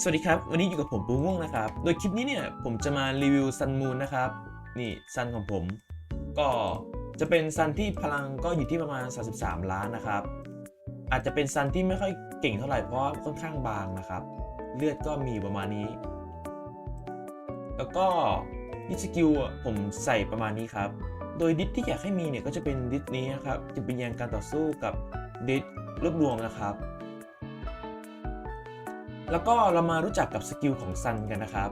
สวัสดีครับ วันนี้อยู่กับผมปูม่วงนะครับ โดยคลิปนี้เนี่ยผมจะมารีวิวซันมูนนะครับ นี่ซันของผม ก็จะเป็นซันที่พลังก็อยู่ที่ประมาณ 33 ล้านนะครับ อาจจะเป็นซันที่ไม่ค่อยเก่งเท่าไหร่เพราะค่อนข้างบางนะครับ เลือดก็มีประมาณนี้ แล้วก็ดิสกิลผมใส่ประมาณนี้ครับ โดยดิสที่อยากให้มีเนี่ยก็จะเป็นดิสนี้นะครับ จะเป็นยานการต่อสู้กับดิสรวบรวมนะครับ แล้วก็เรามารู้จักกับสกิลของซันกันนะครับ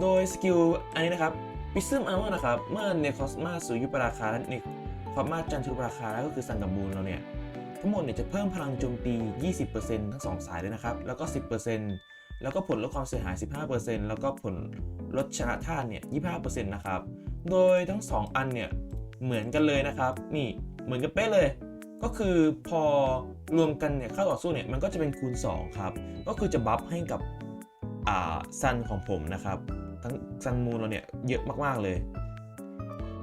โดยสกิลอันนี้นะครับปิซึมอาร์เมอร์นะครับ เมื่อเนคอสมาสู่ยุปราคาและเนคอสมาจันทรุปราคาแล้วก็คือซันกับมูลเราเนี่ย ทั้งหมดเนี่ยจะเพิ่มพลังโจมตี 20%ทั้ง 2 สายเลยนะครับ แล้วก็ 10%แล้วก็ผลลดความเสียหาย 15%แล้วก็ผลลดชนะท่านเนี่ย 25%นะครับ โดยทั้ง 2 อันเนี่ย เหมือนกันเลยนะครับ นี่ เหมือนกันเป๊ะเลย ก็คือพอรวมกันเนี่ยเข้าต่อสู้เนี่ยมันก็จะเป็นคูณ 2 ครับ ก็คือจะบัฟให้กับอ่าซันของผมนะครับ ทั้งซันมูนเราเนี่ยเยอะมากๆเลย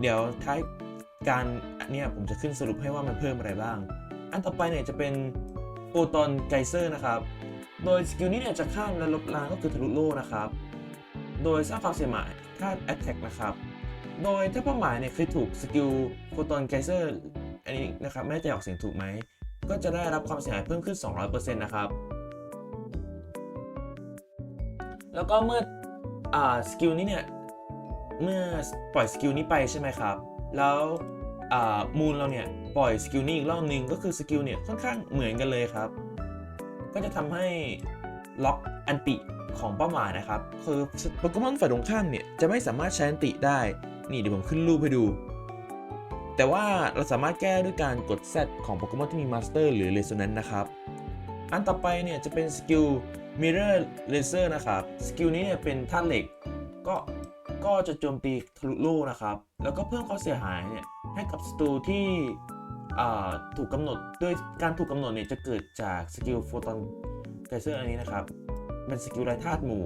เดี๋ยวท้ายการเนี้ยผมจะขึ้นสรุปให้ว่ามันเพิ่มอะไรบ้าง อันต่อไปเนี่ยจะเป็นโปรตอนไกเซอร์นะครับ โดยสกิลนี้เนี่ยจะข้ามและลบล้างก็คือทะลุโล่นะครับ โดยสร้างความเสียหายถ้า Attack นะครับ โดยถ้าเป้าหมายเนี่ยเคยถูกสกิลโปรตอนไกเซอร์ อันนี้นะครับไม่แน่ใจออกเสียงถูกไหม ก็จะได้รับความเสียหายเพิ่มขึ้น 200%นะครับ แล้วก็เมื่ออ่าสกิลนี้เนี่ย เมื่อปล่อยสกิลนี้ไปใช่ไหมครับ แล้วอ่ามูลเราเนี่ยปล่อยสกิลนี้อีกรอบนึงก็คือสกิลเนี่ยค่อนข้างเหมือนกันเลยครับ ก็จะทำให้ล็อกอันติของเป้าหมายนะครับ คือโปเกมอนฝ่ายตรงข้ามเนี่ยจะไม่สามารถใช้อันติได้ นี่เดี๋ยวผมขึ้นรูปให้ดู แต่ว่าเราสามารถแก้ด้วยการกด Z ของโปเกมอนที่มีมาสเตอร์หรือ Resonance นะครับ อันต่อไปเนี่ยจะเป็นสกิล Mirror Laser นะครับ สกิลนี้เนี่ยเป็นธาตุเหล็ก ก็ก็จะโจมตีทะลุโล่นะครับ แล้วก็เพิ่มความเสียหายเนี่ยให้กับศัตรูที่อ่าถูกกำหนดโดยการถูกกำหนดเนี่ยจะเกิดจากสกิลโฟตอนไกเซอร์อันนี้นะครับ เป็นสกิลไร้ธาตุหมู่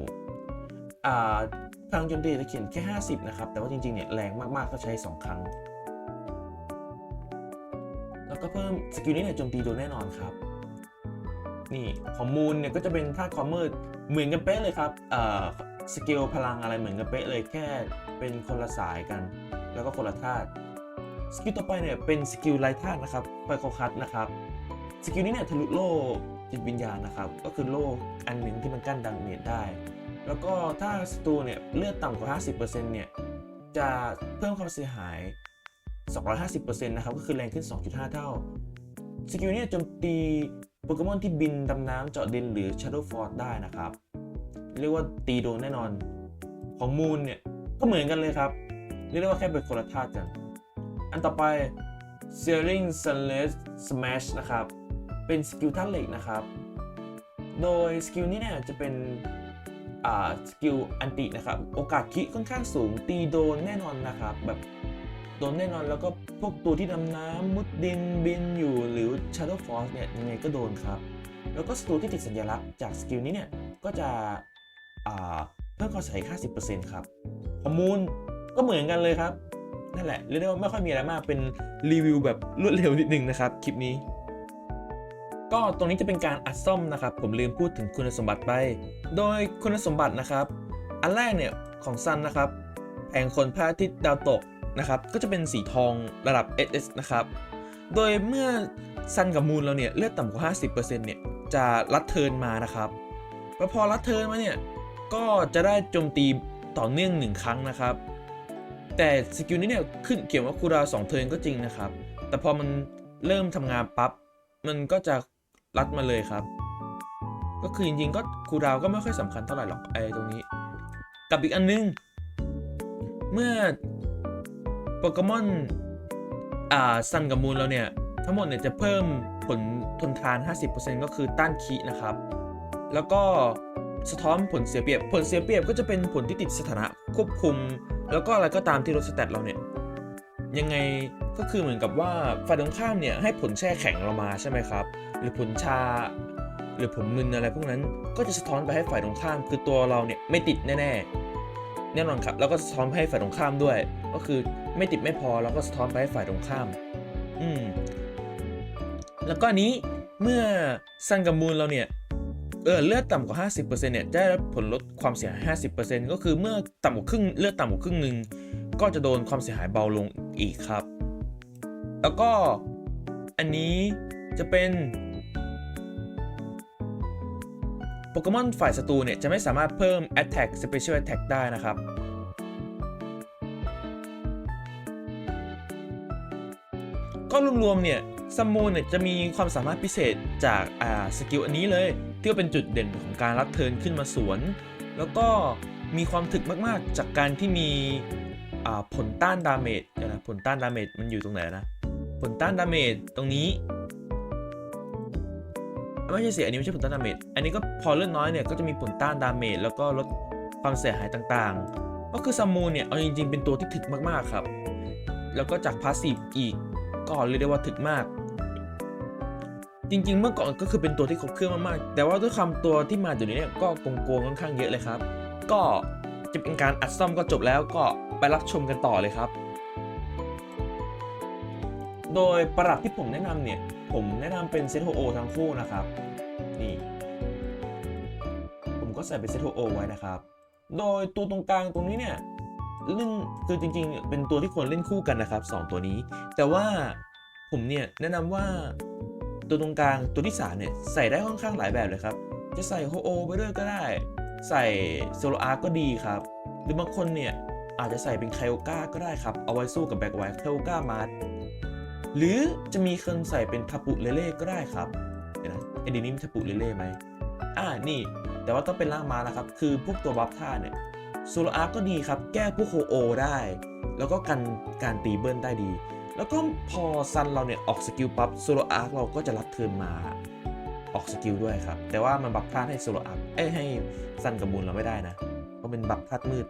อ่าพลังโจมตีจะเขียนแค่ 50 นะครับ แต่ว่าจริงๆเนี่ยแรงมากๆก็ใช้ 2 ครั้ง ก็เพิ่มสกิลนี้เนี่ยโจมตีโดนแน่นอนครับ นี่ของมูลเนี่ยก็จะเป็นธาตุความมืดเหมือนกันเป๊ะเลยครับเอ่อสกิลพลังอะไรเหมือนกันเป๊ะเลยแค่เป็นคนละสายกัน แล้วก็คนละธาตุสกิลต่อไปเนี่ยเป็นสกิลไร้ธาตุนะครับไฟโคคัสนะครับสกิลนี้เนี่ยทะลุโล่จิตวิญญาณนะครับ ก็คือโล่อันหนึ่งที่มันกั้นดังเมจได้ แล้วก็ถ้าศัตรูเนี่ยเลือดต่ำกว่า 50%เนี่ยจะเพิ่มความเสียหาย 250%นะครับ ก็คือแรงขึ้น 2.5 เท่า สกิลเนี่ยโจมตีโปเกมอนที่บินดำน้ำเจาะดินหรือ Shadow Force ได้นะครับ เรียกว่าตีโดนแน่นอน ของมูลเนี่ย ก็เหมือนกันเลยครับ เรียกได้ว่าแค่เป็นคนละธาตุกัน อันต่อไป Searing Sunless Smash นะครับ เป็นสกิลธาตุเหล็กนะครับ โดยสกิลนี้เนี่ยจะเป็นสกิลอันตินะครับ โอกาสคิค่อนข้างสูงตีโดนแน่นอนนะครับ แบบ โดนแน่นอนแล้วก็พวกตัวที่ดำน้ำมุดดินบินอยู่หรือ Shadow Force เนี่ยยังไงก็โดนครับ แล้วก็ศัตรูที่ติดสัญลักษณ์จากสกิลนี้เนี่ยก็จะเพิ่มความเสียหาย50%ครับข้อมูลก็เหมือนกันเลยครับ นั่นแหละเรียกได้ว่าไม่ค่อยมีอะไรมากเป็นรีวิวแบบรวดเร็วนิดนึงนะครับคลิปนี้ ก็ตรงนี้จะเป็นการอัดซ่อมนะครับ ผมลืมพูดถึงคุณสมบัติไป โดยคุณสมบัตินะครับ อันแรกเนี่ยของซันนะครับแผงคนพระอาทิตย์ดาวตก นะครับก็จะเป็นสีทองระดับ SS นะครับโดยเมื่อซันกับมูนเราเนี่ยเลือดต่ำกว่า 50%เนี่ยจะรัดเทินมานะครับแล้วพอรัดเทินมาเนี่ยก็จะได้โจมตีต่อเนื่อง 1 ครั้งนะครับ แต่สกิลนี้เนี่ยขึ้นเกี่ยวว่าคูดาวสองเทินก็จริงนะครับ แต่พอมันเริ่มทำงานปั๊บมันก็จะรัดมาเลยครับ ก็คือจริงๆก็คูดาวก็ไม่ค่อยสำคัญเท่าไหร่หรอกไอ้ตรงนี้ กับอีกอันนึง เมื่อ โปเกมอนอ่าซันกับมูนเราเนี่ย ทั้งหมดเนี่ยจะเพิ่มผลทนทาน 50%ก็คือต้านคีนะครับ แล้วก็สะท้อนผลเสียเปรียบ ผลเสียเปรียบก็จะเป็นผลที่ติดสถานะควบคุม แล้วก็อะไรก็ตามที่ลดสเตตเราเนี่ย ยังไงก็คือเหมือนกับว่าฝ่ายตรงข้ามเนี่ยให้ผลแช่แข็งเรามาใช่ไหมครับ หรือผลชา หรือผลมึนอะไรพวกนั้นก็จะสะท้อนไปให้ฝ่ายตรงข้าม คือตัวเราเนี่ยไม่ติดแน่ๆ แน่นอนครับ แล้วก็สะท้อนไปให้ฝ่ายตรงข้ามด้วย ก็คือไม่ติดไม่พอแล้วก็สะท้อนไปให้ฝ่ายตรงข้าม อืม แล้วก็นี้เมื่อซันกับมูนเราเนี่ยเออเลือดต่ำกว่า 50%เนี่ยจะได้รับผลลดความเสียหาย 50%ก็คือเมื่อต่ำกว่าครึ่งเลือดต่ำกว่าครึ่งหนึ่งก็จะโดนความเสียหายเบาลงอีกครับ แล้วก็อันนี้จะเป็น โปเกมอนฝ่ายศัตรูเนี่ยจะไม่สามารถเพิ่ม Attack Special Attack ได้นะครับก็รวมๆเนี่ยซัมมูนเนี่ยจะมีความสามารถพิเศษจากอ่าสกิลอันนี้เลย ที่ว่าเป็นจุดเด่นของการรับเทิร์นขึ้นมาสวน แล้วก็มีความถึกมากๆ จากการที่มีอ่าผลต้านดาเมจนะผลต้านดาเมจมันอยู่ตรงไหนนะ ผลต้านดาเมจตรงนี้ ไม่ใช่สิอันนี้ไม่ใช่ผลต้านดาเมจอันนี้ก็พอเลือดน้อยเนี่ยก็จะมีผลต้านดาเมจแล้วก็ลดความเสียหายต่างๆ ก็คือซัมมูนเนี่ยเอาจริงๆเป็นตัวที่ถึกมากๆครับ แล้วก็จากพาสซีฟอีกก็เรียกได้ว่าถึกมาก จริงๆ เมื่อก่อนก็คือเป็นตัวที่ครบเครื่องมากๆ แต่ว่าด้วยคำตัวที่มาเดี๋ยวนี้เนี่ยก็โกงๆค่อนข้างเยอะเลยครับ ก็จะเป็นการอัดซ่อมก็จบแล้วก็ไปรับชมกันต่อเลยครับ โดยประดับที่ผมแนะนำเนี่ย ผมแนะนำเป็นเซตโฮโอทั้งคู่นะครับ นี่ ผมก็ใส่เป็นเซตโฮโอไว้นะครับ โดยตัวตรงกลางตรงนี้เนี่ยเล่นคือจริงๆ เป็นตัวที่ควรเล่นคู่กันนะครับสองตัวนี้ แต่ว่าผมเนี่ยแนะนำว่าตัวตรงกลางตัวที่สามเนี่ยใส่ได้ค่อนข้างหลายแบบเลยครับ จะใส่โฮโอไปด้วยก็ได้ ใส่โซโลอาร์ก็ดีครับ หรือบางคนเนี่ยอาจจะใส่เป็นไคโอก้าก็ได้ครับ เอาไว้สู้กับแบ็กไวท์ไคโอก้ามาร์ หรือจะมีคนใส่เป็นทาปุเลเล่ก็ได้ครับเดี๋ยวนะไอเดีนี้มีทาปุเลเล่ไหมอ่านี่ แต่ว่าต้องเป็นล่างมานะครับ คือพวกตัวบัฟท่าเนี่ยโซโลอาร์ก็ดีครับ แก้พวกโฮโอได้ แล้วก็กันการตีเบิลได้ดี แล้วก็พอซันเราเนี่ย ออกสกิลปั๊บโซโลอาร์เราก็จะรับเทิร์นมาออกสกิลด้วยครับ แต่ว่ามันบัฟท่าให้โซโลอาร์เอ้ให้ซันกับมูลเราไม่ได้นะ เพราะเป็นบัฟท่ามืด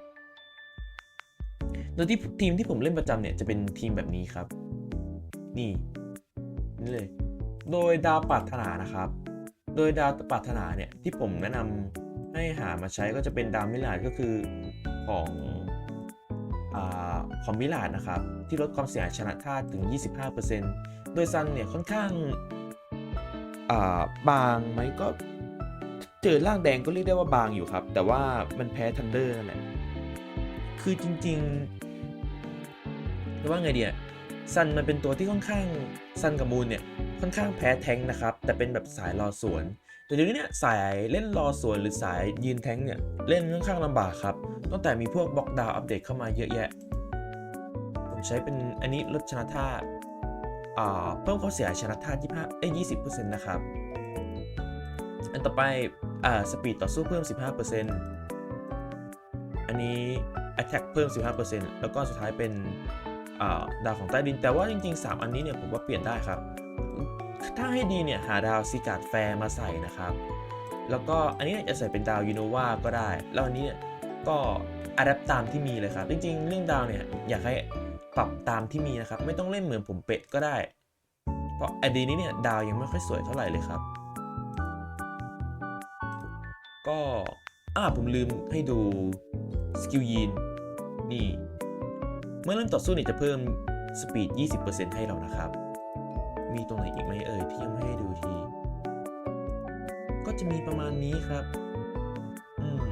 โดยที่ทีมที่ผมเล่นประจำเนี่ยจะเป็นทีมแบบนี้ครับ นี่นี่เลย โดยดาวปรารถนานะครับ โดยดาวปรารถนาเนี่ยที่ผมแนะนำให้หามาใช้ก็จะเป็นดาวมิลาดก็คือของอของมิลาดนะครับ ที่ลดความเสียหายชนะธาตุถึง 25%โดยซันเนี่ยค่อนข้างาบางไหมก็เจอร่างแดงก็เรียกได้ว่าบางอยู่ครับ แต่ว่ามันแพ้ทันเดอร์นั่นแหละคือจริงๆจะว่าไงดีอะ ซันมันเป็นตัวที่ค่อนข้างซันกับมูนเนี่ยค่อนข้างแพ้แทงนะครับ แต่เป็นแบบสายรอสวน แต่เดี๋ยวนี้เนี่ยสายเล่นรอสวนหรือสายยืนแทงเนี่ยเล่นค่อนข้างลำบากครับตั้งแต่มีพวกบล็อกดาวอัปเดตเข้ามาเยอะแยะ ผมใช้เป็นอันนี้ลดชนะท่าอ่าเพิ่มควาเสียชนะท่า25เอ้ย20%นะครับ อันต่อไปอ่าสปีดต่อสู้เพิ่ม 15%อันนี้ attack เพิ่ม 15%แล้วก็สุดท้ายเป็น ดาวของใต้ดิน แต่ว่าจริง ๆ 3 อันนี้เนี่ยผมว่าเปลี่ยนได้ครับ ถ้าให้ดีเนี่ยหาดาวซิกาดแฟร์มาใส่นะครับ แล้วก็อันนี้จะใส่เป็นดาวยูโนวาก็ได้ แล้วอันนี้ก็อัดแอปตามที่มีเลยครับ จริง ๆ เรื่องดาวเนี่ยอยากให้ปรับตามที่มีนะครับ ไม่ต้องเล่นเหมือนผมเป๊ะก็ได้ เพราะไอดีนี้เนี่ยดาวยังไม่ค่อยสวยเท่าไหร่เลยครับ ก็อ่าผมลืมให้ดูสกิลยีนนี่ เมื่อเริ่มต่อสู้เนี่ยจะเพิ่มสปีด 20%ให้เรานะครับ มีตรงไหนอีกไหมเอ่ยที่ยังไม่ให้ดูที ก็จะมีประมาณนี้ครับ อืม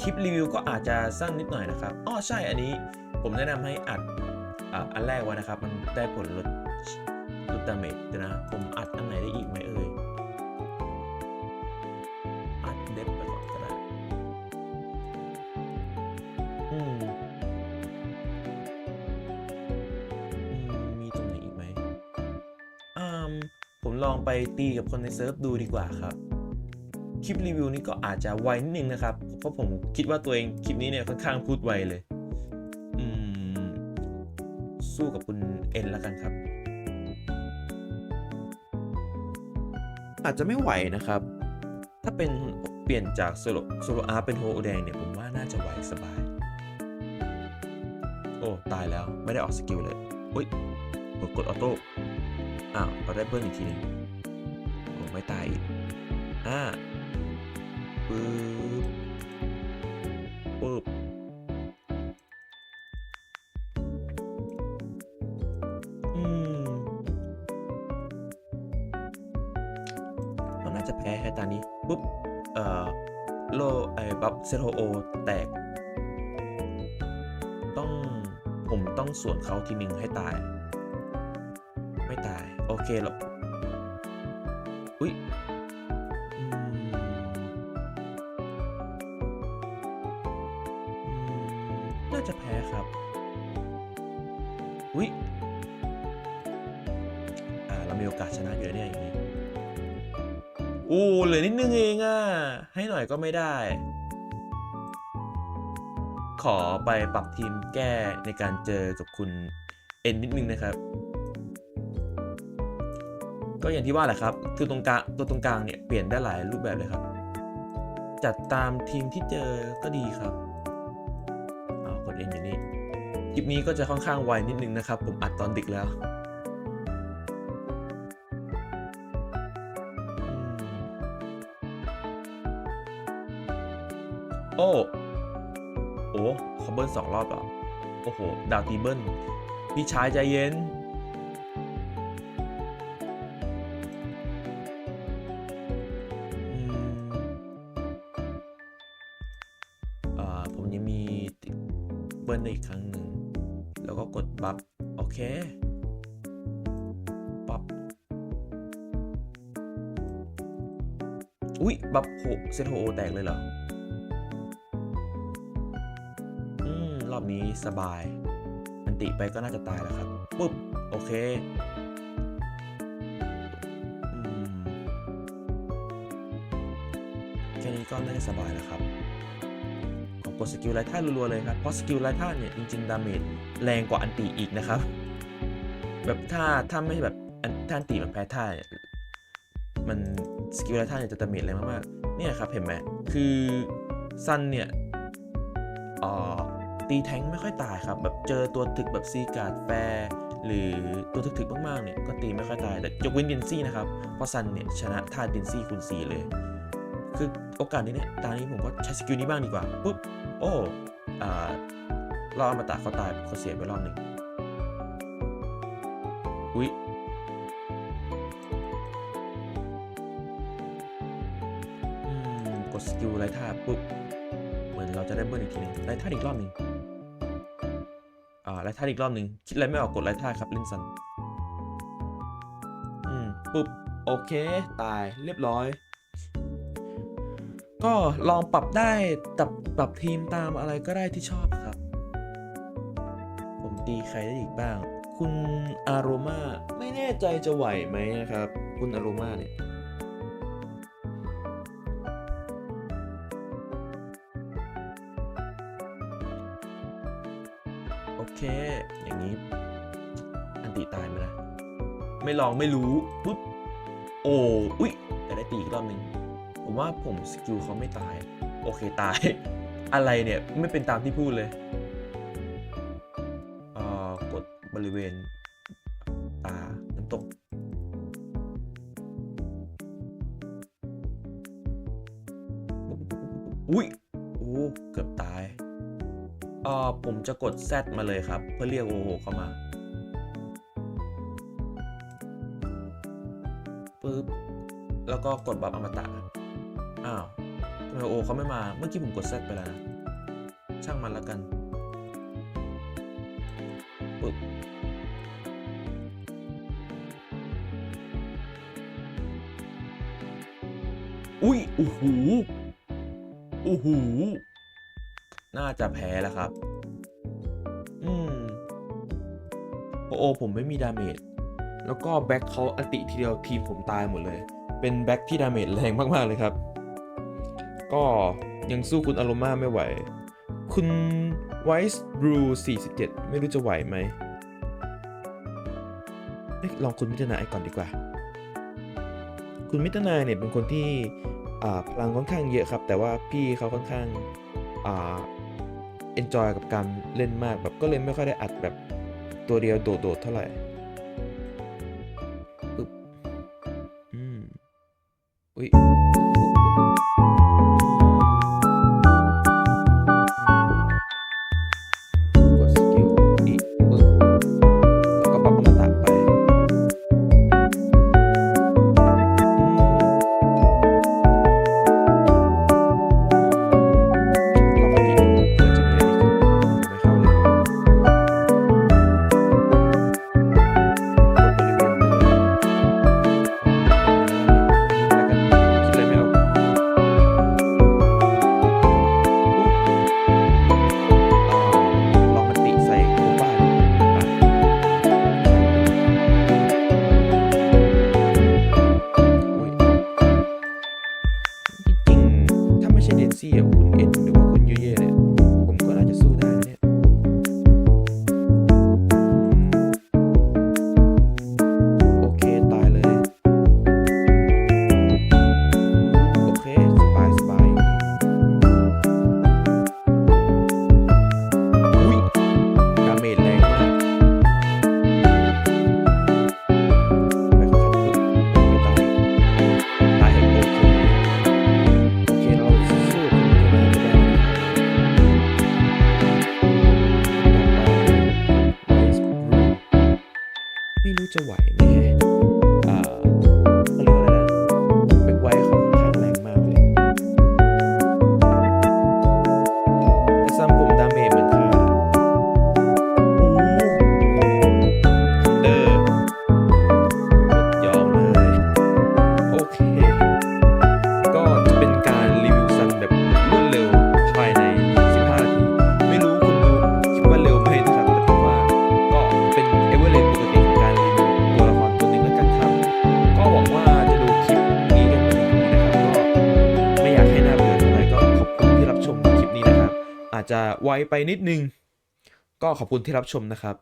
คลิปรีวิวก็อาจจะสั้นนิดหน่อยนะครับ อ้อใช่อันนี้ ผมแนะนำให้อัดอันแรกไว้นะครับ มันได้ผลลดลดดาเมจเดี๋ยวนะ ผมอัดอันไหนได้อีกไหมเอ่ย องไปตีกับคนในเซิร์ฟดูดีกว่าครับ คลิปรีวิวนี้ก็อาจจะไวนิดนึงนะครับ เพราะผมคิดว่าตัวเองคลิปนี้เนี่ยค่อนข้างพูดไวเลย อืม สู้กับคุณเอ็นแล้วกันครับ อาจจะไม่ไหวนะครับ ถ้าเป็นเปลี่ยนจากโซโลโซโลอาร์เป็นโฮแดงเนี่ยผมว่าน่าจะไหวสบาย โอ้ ตายแล้วไม่ได้ออกสกิลเลยอุ้ยกดกดออโต้อ้าวเราได้เพิ่มอีกทีหนึง โอ้ไม่ตายอ่าปึ๊บปึ๊บอืมเราน่าจะแพ้แค่ตานี้ปุ๊บ เอ่อ โลไอ้บัฟเซโทโอแตก ต้องผมต้องสวนเขาทีหนึ่งให้ตาย ไม่ตาย โอเคหรอ เหลือนิดนึงเองอะ ให้หน่อยก็ไม่ได้ ขอไปปรับทีมแก้ในการเจอกับคุณเอ็นนิดนึงนะครับ ก็อย่างที่ว่าแหละครับ คือตรงกลางตัวตรงกลางเนี่ยเปลี่ยนได้หลายรูปแบบเลยครับ จัดตามทีมที่เจอก็ดีครับเอากดเอ็นอยู่นี่คลิปนี้ก็จะค่อนข้างไวนิดนึงนะครับ ผมอัดตอนดึกแล้ว บิ้ลสองรอบหรอ โอ้โห ดาวตีเบิ้ลพี่ชายใจเย็นอ่าผมยังมีเบิ้ลได้อีกครั้งหนึ่ง แล้วก็กดบัฟ โอเคบัฟอุ๊ยบัฟโหเซตโฮโอแตกเลยเหรอ สบายอันติไปก็น่าจะตายแล้วครับ ปุ๊บ โอเคแค่นี้ก็น่าจะสบายแล้วครับผมกดสกิลไลท่ารัวๆเลยครับ เพราะสกิลไลท่าเนี่ยจริงๆดาเมจแรงกว่าอันตีอีกนะครับ แบบถ้าถ้าไม่แบบอันถ้านตีมันแพ้ท่าเนี่ยมันสกิลไลท่าเนี่ยจะดาเมจแรงมากๆเนี่ยครับเห็นไหมคือซันเนี่ยอ่อ ตีแทงไม่ค่อยตายครับแบบเจอตัวถึกแบบซีการ์ดแฟร์หรือตัวถึกๆมากๆเนี่ยก็ตีไม่ค่อยตายแต่ยกเว้นดินซี่นะครับเพราะซันเนี่ยชนะท่าดินซี่คูณ4เลย คือโอกาสนี้เนี่ยตอนนี้ผมก็ใช้สกิลนี้บ้างดีกว่าปุ๊บโอ้อ่ารอบอมตะเขาตายเขาเสียไปรอบหนึ่งอุ๊ยกดสกิลไล่ท่าปุ๊บเหมือนเราจะได้เบิ้ลอีกทีหนึงไล่ท่าอีกรอบหนึ่ง อ่าไลท่าอีกรอบหนึ่งคิดอะไรไม่ออกกดไลท่าครับเล่นซันอืมปุ๊บโอเค ตายเรียบร้อย ก็ลองปรับได้ปรับปรับทีมตามอะไรก็ได้ที่ชอบครับ ผมตีใครได้อีกบ้าง คุณอารมาไม่แน่ใจจะไหวไหมนะครับ คุณอารมาเนี่ย ไม่ลองไม่รู้ปุ๊บโอ้อุ๊ยแต่ได้ตีอีกรอบหนึ่งผมว่าผมสกิลเขาไม่ตาย โอเคตาย อะไรเนี่ยไม่เป็นตามที่พูดเลยเอ่อกดบริเวณตาน้ำตกอุ้ยโอ้เกือบตายเอ่อผมจะกด Z มาเลยครับ เพื่อเรียกโอโหเข้ามา แล้วก็กดบัฟอมตะอ้าวทำไมโอเขาไม่มาเมื่อกี้ผมกด Z ไปแล้วนะช่างมันแล้วกันปึ๊บอุ้ยโอ้โหโอ้โหน่าจะแพ้แล้วครับ อืมโอโอผมไม่มีดาเมจแล้วก็แบ็คเขาอติทีเดียวทีมผมตายหมดเลย เป็นแบ็คที่ดาเมจแรงมากๆเลยครับ ก็ยังสู้คุณอารม่าไม่ไหว คุณไวส์บรู47 ไม่รู้จะไหวไหมเอ๊ะลองคุณมิตรนายก่อนดีกว่า คุณมิตรนายเนี่ยเป็นคนที่พลังค่อนข้างเยอะครับ แต่ว่าพี่เขาค่อนข้างเอ่า enjoy กับการเล่นมากแบบก็เลยไม่ค่อยได้อัดแบบตัวเดียวโดดๆเท่าไหร่ อุ้ ไปนิดนึง ก็ขอบคุณที่รับชมนะครับ